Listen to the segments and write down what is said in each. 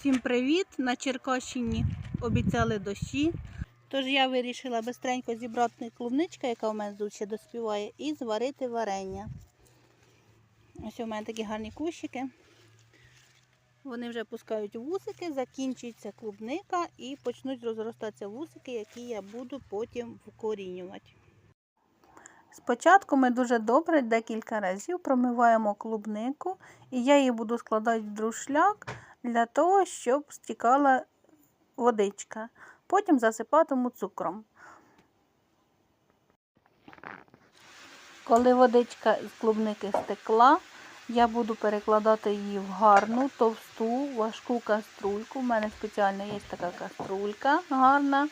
Всім привіт! На Черкащині обіцяли дощі. Тож я вирішила бистренько зібрати клубничка, яка в мене тут ще доспіває, і зварити варення. Ось у мене такі гарні кущики. Вони вже пускають вусики, закінчується клубника і почнуть розростатися вусики, які я буду потім вкорінювати. Спочатку ми дуже добре декілька разів промиваємо клубнику, і я її буду складати в друшляк для того, щоб стікала водичка. Потім засипатиму цукром. Коли водичка з клубники стекла, я буду перекладати її в гарну, товсту, важку каструльку. У мене спеціально є така каструлька гарна.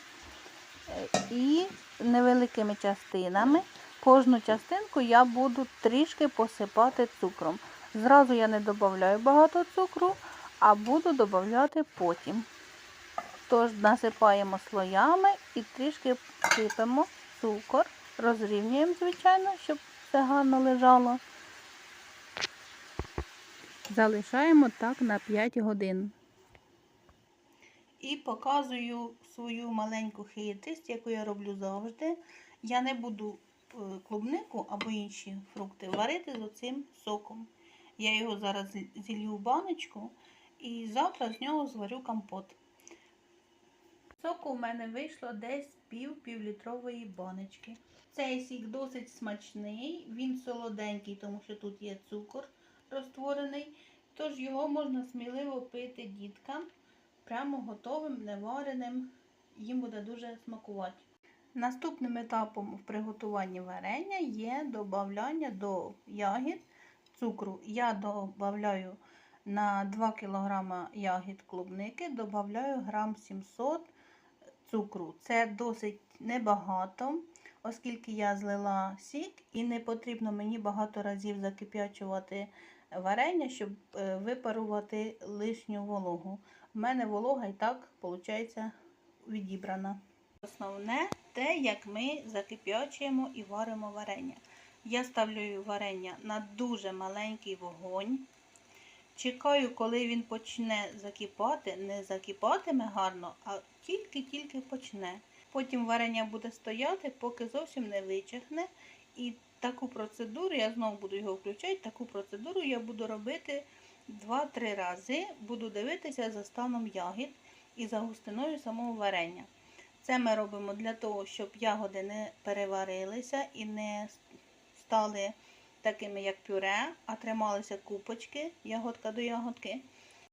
І невеликими частинами. Кожну частинку я буду трішки посипати цукром. Зразу я не додаю багато цукру, а буду додавати потім. Тож насипаємо слоями і трішки сипемо цукор, розрівнюємо, звичайно, щоб все гарно лежало. Залишаємо так на 5 годин. І показую свою маленьку хитрість, яку я роблю завжди. Я не буду е, клубнику або інші фрукти варити з оцим соком. Я його зараз зілью в баночку і завтра з нього зварю компот. Соку у мене вийшло десь пів півлітрової баночки. Цей сік досить смачний, він солоденький, тому що тут є цукор розтворений. Тож його можна сміливо пити діткам, прямо готовим, невареним. Їм буде дуже смакувати. Наступним етапом в приготуванні варення є додавання до ягід цукру. Я додаю на 2 кг ягід клубники, додаю грам 700 цукру. Це досить небагато, оскільки я злила сік і не потрібно мені багато разів закип'ячувати варення, щоб е, випарувати лишню вологу. У мене волога і так, виходить, відібрана. Основне те, як ми закип'ячуємо і варимо варення. Я ставлю варення на дуже маленький вогонь. Чекаю, коли він почне закипати. Не закипатиме гарно, а тільки-тільки почне. Потім варення буде стояти, поки зовсім не вичихне. І таку процедуру, я знову буду його включати, таку процедуру я буду робити 2-3 рази. Буду дивитися за станом ягід і за густиною самого варення. Це ми робимо для того, щоб ягоди не переварилися і не стали такими, як пюре, а трималися купочки, ягодка до ягодки.